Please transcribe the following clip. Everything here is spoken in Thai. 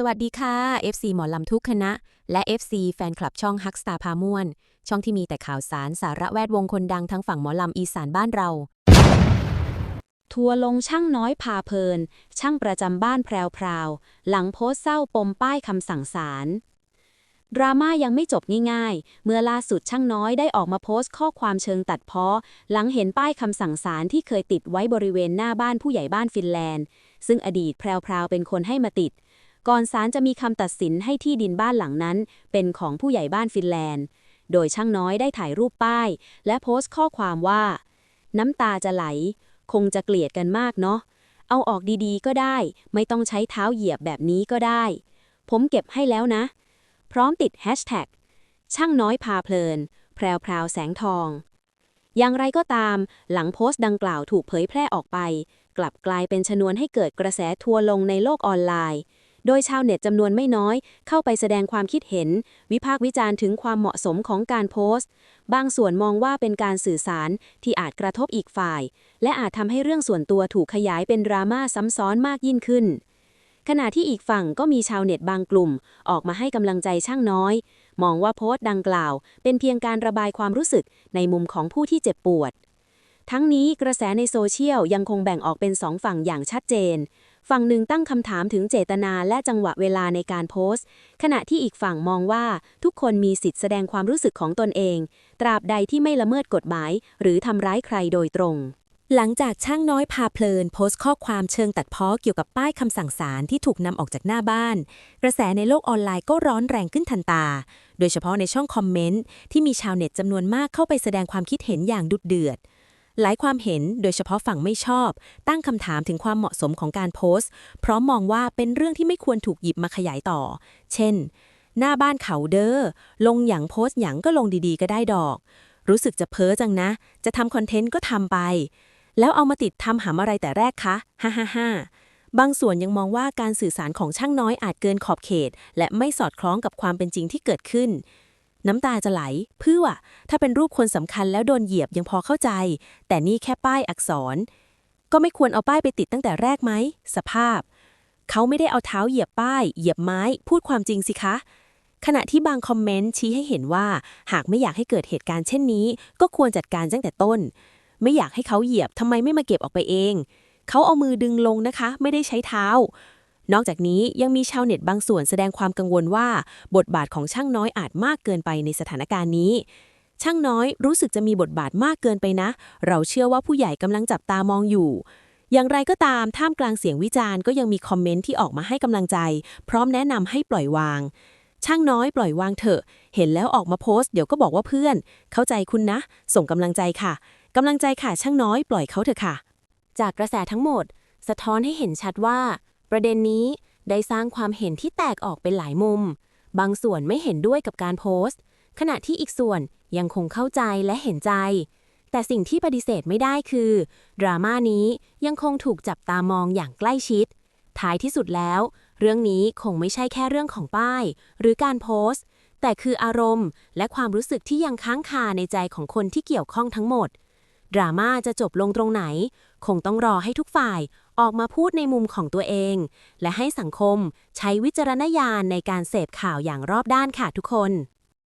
สวัสดีค่ะ FC หมอลำทุกคณะ และ FC แฟนคลับช่องฮักสตาพาม่วน ช่องที่มีแต่ข่าวสารสาระแวดวงคนดังทั้งฝั่งหมอลำอีสานบ้านเรา ทัวร์ลงช่างน้อยพาเพลิน ช่างประจำบ้านแพรวๆหลังโพสต์เศร้าปมป้ายคำสั่งศาลดราม่ายังไม่จบง่ายๆ เมื่อล่าสุดช่างน้อยได้ออกมาโพสต์ข้อความเชิงตัดเพ้อ หลังเห็นป้ายคำสั่งศาลที่เคยติดไว้บริเวณหน้าบ้านผู้ใหญ่บ้านฟินแลนด์ ซึ่งอดีตแพรวๆเป็นคนให้มาติด ก่อนศาลจะมีคำตัดสินให้ที่ดินบ้านหลังนั้น เป็นของผู้ใหญ่บ้านฟินแลนด์ โดยช่างน้อยได้ถ่ายรูปป้าย และโพสต์ข้อความว่า น้ำตาจะไหล คงจะเกลียดกันมากเนาะเอาออกดีๆ ก็ได้ ไม่ต้องใช้เท้าเหยียบแบบนี้ก็ได้ ผมเก็บให้แล้วนะ พร้อมติดแฮชแท็กช่างน้อยพาเพลิน แพรวพราวแสงทอง อย่างไรก็ตาม หลังโพสต์ดังกล่าวถูกเผยแพร่ออกไป กลับกลายเป็นชนวนให้เกิดกระแสทัวร์ลงในโลกออนไลน์ โดยชาวเน็ตจำนวนไม่น้อย เข้าไปแสดงความคิดเห็น วิพากษ์วิจารณ์ถึงความเหมาะสมของการโพสต์ บางส่วนมองว่าเป็นการสื่อสารที่อาจกระทบอีกฝ่าย และอาจทำให้เรื่องส่วนตัวถูกขยายเป็นดราม่าซ้ำซ้อนมากยิ่งขึ้น ขณะที่อีกฝั่งก็มีชาวเน็ตบางกลุ่ม ออกมาให้กำลังใจช่างน้อย มองว่าโพสต์ดังกล่าว เป็นเพียงการระบายความรู้สึกในมุมของผู้ที่เจ็บปวดทั้งนี้กระแสในโซเชียลยังคงแบ่งออกเป็นสองฝั่งอย่างชัดเจน ฝั่งหนึ่งตั้งคำถามถึงเจตนาและจังหวะเวลาในการโพสต์ ขณะที่อีกฝั่งมองว่าทุกคนมีสิทธิ์แสดงความรู้สึกของตนเอง ตราบใดที่ไม่ละเมิดกฎหมาย หรือทำร้ายใครโดยตรง หลังจากช่างน้อยพาเพลิน โพสต์ข้อความเชิงตัดเพ้อเกี่ยวกับป้ายคำสั่งศาลที่ถูกนำออกจากหน้าบ้าน กระแสในโลกออนไลน์ก็ร้อนแรงขึ้นทันตา โดยเฉพาะในช่องคอมเมนต์ที่มีชาวเน็ตจำนวนมากเข้าไปแสดงความคิดเห็นอย่างดุดเดือด หลายความเห็นโดยเฉพาะฝั่งไม่ชอบ ตั้งคำถามถึงความเหมาะสมของการโพสต์ เพราะมองว่าเป็นเรื่องที่ไม่ควรถูกหยิบมาขยายต่อ เช่น หน้าบ้านเขาเด้อ ลงหยังโพสต์หยังก็ลงดีๆ ก็ได้ดอก รู้สึกจะเพ้อจังนะ จะทำคอนเทนต์ก็ทำไป แล้วเอามาติดทำหามอะไรแต่แรกคะ ฮ่าฮ่าฮ่าบางส่วนยังมองว่าการสื่อสารของช่างน้อยอาจเกินขอบเขต และไม่สอดคล้องกับความเป็นจริงที่เกิดขึ้น น้ำตาจะไหล เพื่อ ถ้าเป็นรูปคนสำคัญแล้วโดนเหยียบยังพอเข้าใจ แต่นี่แค่ป้ายอักษร ก็ไม่ควรเอาป้ายไปติดตั้งแต่แรกไหม สภาพ เขาไม่ได้เอาเท้าเหยียบป้าย เหยียบไม้ พูดความจริงสิคะ ขณะที่บางคอมเมนต์ชี้ให้เห็นว่า หากไม่อยากให้เกิดเหตุการณ์เช่นนี้ ก็ควรจัดการตั้งแต่ต้น ไม่อยากให้เขาเหยียบทำไมไม่มาเก็บออกไปเอง เขาเอามือดึงลงนะคะ ไม่ได้ใช้เท้า นอกจากนี้ยังมีชาวเน็ตบางส่วนแสดงความกังวลว่า บทบาทของช่างน้อยอาจมากเกินไปในสถานการณ์นี้ ช่างน้อยรู้สึกจะมีบทบาทมากเกินไปนะ เราเชื่อว่าผู้ใหญ่กำลังจับตามองอยู่อย่างไรก็ตามท่ามกลางเสียงวิจารณ์ก็ยังมีคอมเมนต์ที่ออกมาให้กำลังใจ พร้อมแนะนำให้ปล่อยวาง ช่างน้อยปล่อยวางเถอะ เห็นแล้วออกมาโพสต์เดี๋ยวก็บอกว่าเพื่อน เข้าใจคุณนะ ส่งกำลังใจค่ะกำลังใจค่ะช่างน้อยปล่อยเขาเถอะค่ะ จากกระแสทั้งหมด สะท้อนให้เห็นชัดว่า ประเด็นนี้ได้สร้างความเห็นที่แตกออกเป็นหลายมุม บางส่วนไม่เห็นด้วยกับการโพสต์ ขณะที่อีกส่วนยังคงเข้าใจและเห็นใจ แต่สิ่งที่ปฏิเสธไม่ได้คือ ดราม่านี้ยังคงถูกจับตามองอย่างใกล้ชิด ท้ายที่สุดแล้ว เรื่องนี้คงไม่ใช่แค่เรื่องของป้าย หรือการโพสต์ แต่คืออารมณ์ และความรู้สึกที่ยังค้างคาในใจของคนที่เกี่ยวข้องทั้งหมด ดราม่าจะจบลงตรงไหน คงต้องรอให้ทุกฝ่าย ออกมาพูดในมุมของตัวเอง และให้สังคมใช้วิจารณญาณในการเสพข่าวอย่างรอบด้านค่ะทุกคน